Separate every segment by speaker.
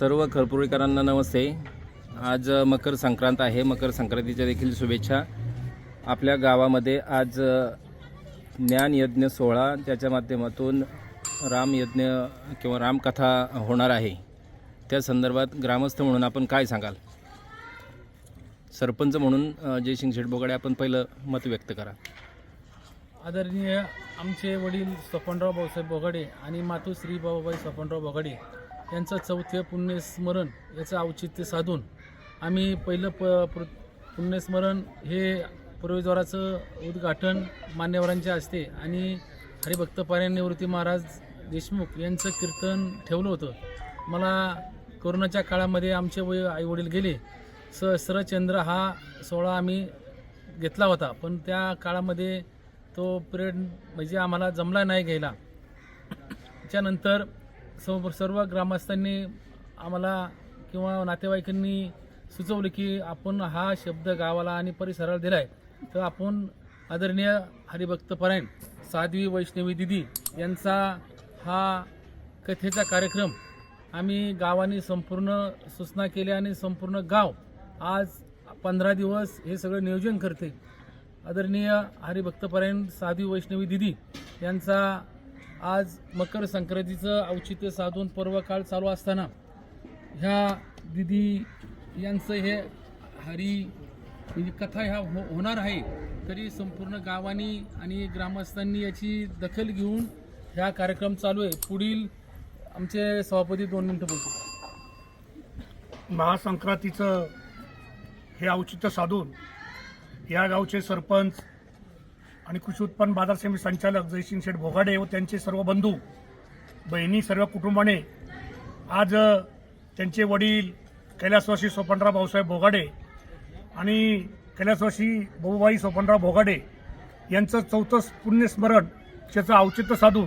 Speaker 1: सर्व खरपुरीकरांना नमस्ते. आज मकर संक्रांत आहे. मकर संक्रांतीच्या देखील शुभेच्छा. आपल्या गावामध्ये आज ज्ञान यज्ञ सोहळा त्याच्या माध्यमातून रामयज्ञ किंवा रामकथा होणार आहे. त्या संदर्भात ग्रामस्थ म्हणून आपण काय सांगाल? सरपंच म्हणून जयसिंग शेटबोगाडे आपण पहिलं मत व्यक्त करा.
Speaker 2: आदरणीय आमचे वडील स्वपनराव भाऊसाहेब बोगाडे आणि मातू श्री बाबाबाई स्वपनराव बोगाडे यांचं चौथे पुण्यस्मरण याचं औचित्य साधून आम्ही पहिलं प पुण्यस्मरण हे प्रवेशद्वाराचं उद्घाटन मान्यवरांच्या हस्ते आणि हरिभक्त पारायण निवृत्ती महाराज देशमुख यांचं कीर्तन ठेवलं होतं. मला कोरोनाच्या काळामध्ये आमचे वय आईवडील गेले. सहस्रचंद्र हा सोहळा आम्ही घेतला होता. पण त्या काळामध्ये तो पिरियड म्हणजे आम्हाला जमला नाही घ्यायला. त्याच्यानंतर सर्व सर्व ग्रामस्थांनी आम्हाला किंवा नातेवाईकांनी सुचवलं की आपण हा शब्द गावाला आणि परिसराला दिला आहे तर आपण आदरणीय हरिभक्त परायण साध्वी वैष्णवी दिदी यांचा हा कथेचा कार्यक्रम आम्ही गावाने संपूर्ण सूचना केल्या आणि संपूर्ण गाव आज पंधरा दिवस हे सगळं नियोजन करते. आदरणीय हरिभक्तपरायण साध्वी वैष्णवी दिदी यांचा आज मकर संक्रांतीचं औचित्य साधून पर्वकाळ चालू असताना ह्या दिदी यांचं हे हरी म्हणजे कथा ह्या हो होणार आहे तरी संपूर्ण गावांनी आणि ग्रामस्थांनी याची दखल घेऊन ह्या कार्यक्रम चालू आहे. पुढील आमचे सभापती दोन मिनटं बोलतो
Speaker 3: महासंक्रांतीचं हे औचित्य साधून या गावचे सरपंच आणि कृषी उत्पन्न बाजार समिती संचालक जयसिंग शेठ भोगाडे व त्यांचे सर्व बंधू बहिणी सर्व कुटुंबाने आज त्यांचे वडील कैलासवासी सोपनराव भाऊसाहेब भोगाडे आणि कैलासवासी बहुबाई सोपनराव भोगाडे यांचं चौथं पुण्यस्मरण त्याचं औचित्य साधून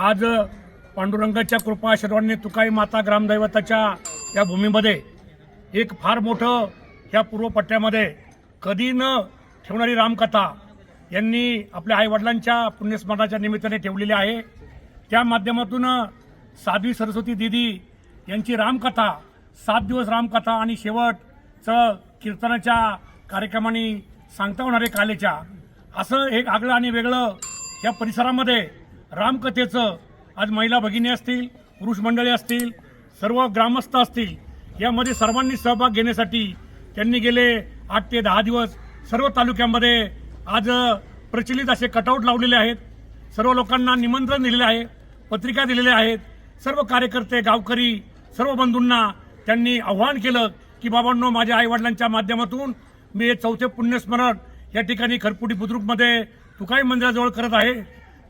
Speaker 3: आज पांडुरंगाच्या कृपा आशीर्वादाने तुकाई माता ग्रामदैवताच्या या भूमीमध्ये एक फार मोठं ह्या पूर्वपट्ट्यामध्ये कधी न ठेवणारी रामकथा यांनी आपल्या आईवडिलांच्या पुण्यस्मरणाच्या निमित्ताने ठेवलेले आहे. त्या माध्यमातून साध्वी सरस्वती दिदी यांची रामकथा सात दिवस रामकथा आणि शेवटचं कीर्तनाच्या कार्यक्रमाने सांगता होणारे कालेच्या. असं एक आगळं आणि वेगळं या परिसरामध्ये रामकथेचं आज महिला भगिनी असतील पुरुष मंडळी असतील सर्व ग्रामस्थ असतील यामध्ये सर्वांनी सहभाग घेण्यासाठी त्यांनी गेले आठ ते दहा दिवस सर्व तालुक्यामध्ये आज प्रचलित असे कटआउट लावलेले आहेत. सर्व लोकांना निमंत्रण दिलेले आहे पत्रिका दिलेल्या आहेत. सर्व कार्यकर्ते गावकरी सर्व बंधूंना त्यांनी आव्हान केलं की बाबांनो माझ्या आईवडिलांच्या माध्यमातून मी हे चौथे पुण्यस्मरण या ठिकाणी खरपुटी बुद्रुकमध्ये तुकाई मंदिराजवळ करत आहे.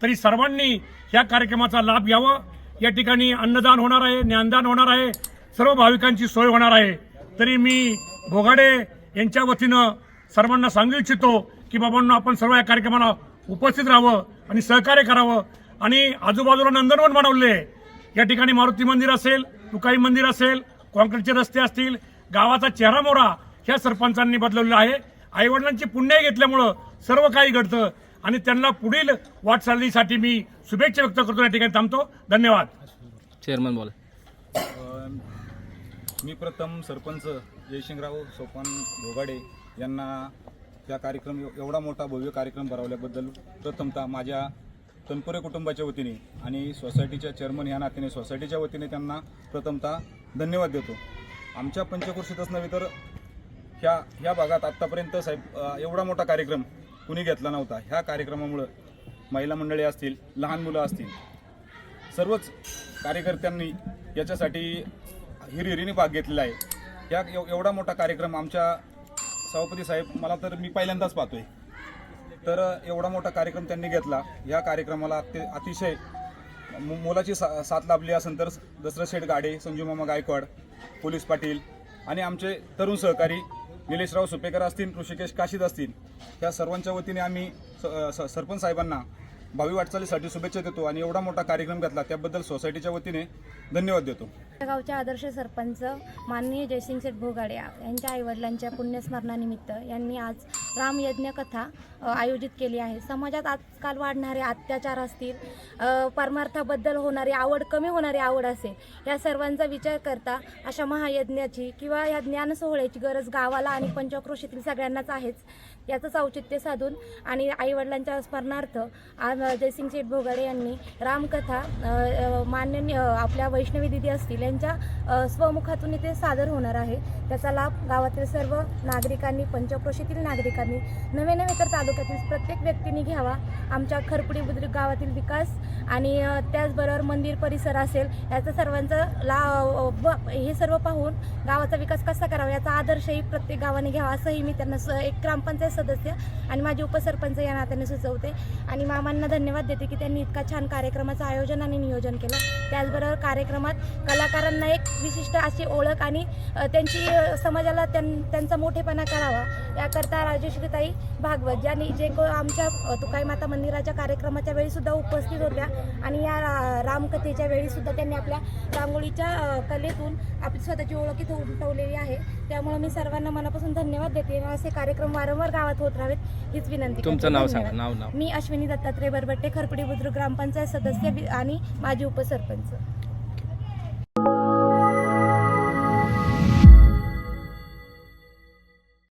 Speaker 3: तरी सर्वांनी या कार्यक्रमाचा लाभ घ्यावा. या ठिकाणी अन्नदान होणार आहे ज्ञानदान होणार आहे. सर्व भाविकांची सोय होणार आहे. तरी मी भोगाडे यांच्या वतीनं सर्वांना सांगू इच्छितो की बाबांना आपण सर्व या कार्यक्रमाला उपस्थित राहावं आणि सहकार्य करावं. आणि आजूबाजूला नंदनवन बनवले. आहे. या ठिकाणी मारुती मंदिर असेल तुकाई मंदिर असेल कॉन्क्रीटचे रस्ते असतील गावाचा चेहरा मोरा ह्या सरपंचांनी बदलवलेला आहे. आईवडिलांची पुण्य घेतल्यामुळं सर्व काही घडतं आणि त्यांना पुढील वाटचालीसाठी मी शुभेच्छा व्यक्त करतो. या ठिकाणी थांबतो. धन्यवाद.
Speaker 1: चेअरमन बोला.
Speaker 4: मी प्रथम सरपंच जयशिंगराव सोपान भोगाडे यांना त्या कार्यक्रम एवढा मोठा भव्य कार्यक्रम भरवल्याबद्दल प्रथमतः माझ्या तनपुरे कुटुंबाच्या वतीने आणि सोसायटीच्या चेअरमन ह्या नात्याने सोसायटीच्या वतीने त्यांना प्रथमतः धन्यवाद देतो. आमच्या पंचकृषीतच नव्हे तर ह्या ह्या भागात आत्तापर्यंत साहेब एवढा मोठा कार्यक्रम कुणी घेतला नव्हता. ह्या कार्यक्रमामुळं महिला मंडळी असतील लहान मुलं असतील सर्वच कार्यकर्त्यांनी याच्यासाठी हिरहिरीने भाग घेतलेला आहे. या एव- एवढा मोठा कार्यक्रम आमच्या सभापती साहेब मला तर मी पहिल्यांदाच पाहतोय. तर एवढा मोठा कार्यक्रम त्यांनी घेतला. या कार्यक्रमाला अति- अतिशय मु- मोलाची सा साथ लाभली असेल तर दसरा शेठ गाडे संजू मामा गायकवाड पोलीस पाटील आणि आमचे तरुण सहकारी निलेशराव सुपेकर असतील ऋषिकेश काशीद असतील या सर्वांच्या वतीने आम्ही स- स- सरपंच साहेबांना भावी वाटचालीसाठी शुभेच्छा देतो आणि एवढा मोठा कार्यक्रम घेतला त्याबद्दल सोसायटीच्या वतीने धन्यवाद देतो.
Speaker 5: गावचे आदर्श सरपंच माननीय जयसिंग शेठ भोगाडे यांच्या आईवडिलांच्या पुण्यस्मरणानिमित्त यांनी आज रामयज्ञ कथा आयोजित केली आहे. समाजात आजकाल वाढणारे अत्याचार असतील परमार्थाबद्दल होणारी आवड कमी होणारी आवड असेल या सर्वांचा विचार करता अशा महायज्ञाची किंवा या ज्ञान सोहळ्याची गरज गावाला आणि पंचक्रोशीतील सगळ्यांनाच आहेच याचंच औचित्य साधून आणि आईवडिलांच्या स्मरणार्थ आज जयसिंग शेठ भोगाडे यांनी रामकथा अ, मान्य आपल्या वैष्णवी दिदी असतील यांच्या स्वमुखातून इथे सादर होणार आहे. त्याचा लाभ गावातील सर्व नागरिकांनी पंचक्रोशीतील नागरिकांनी नवे नवे तर तालुक्यातील प्रत्येक व्यक्तीने घ्यावा. आमच्या खरपुडी बुद्रुक गावातील विकास आणि त्याचबरोबर मंदिर परिसर असेल याचा सर्वांचा ला हे सर्व पाहून गावाचा विकास कसा करावा याचा आदर्शही प्रत्येक गावाने घ्यावा असंही मी त्यांना स एक ग्रामपंचायत सदस्य आणि माझे उपसरपंच या नात्याने सुचवते. आणि मामांना धन्यवाद देते की त्यांनी इतका छान कार्यक्रमाचं आयोजन आणि नियोजन केलं. त्याचबरोबर कार्यक्रमात कलाकारांना एक विशिष्ट अशी ओळख आणि त्यांची समाजाला त्यां त्यांचा मोठेपणा करावा. याकरता राजेश्रीताई भागवत ज्यांनी जे को आमच्या तुकाई माता मंदिराच्या कार्यक्रमाच्या वेळी सुद्धा उपस्थित होत्या आणि या रा- रामकथेच्या वेळी सुद्धा त्यांनी आपल्या रांगोळीच्या कलेतून आपली स्वतःची ओळख इथं उमटवलेली आहे. त्यामुळे मी सर्वांना मनापासून धन्यवाद देते. आणि असे कार्यक्रम वारंवार गावात होत राहावेत हीच विनंती.
Speaker 1: तुमचं नाव सांगा. नाव नाव.
Speaker 5: मी अश्विनी दत्तात्रय बरबट्टे खरपडी बुद्रुक ग्रामपंचायत सदस्य आणि माजी उपसरपंच.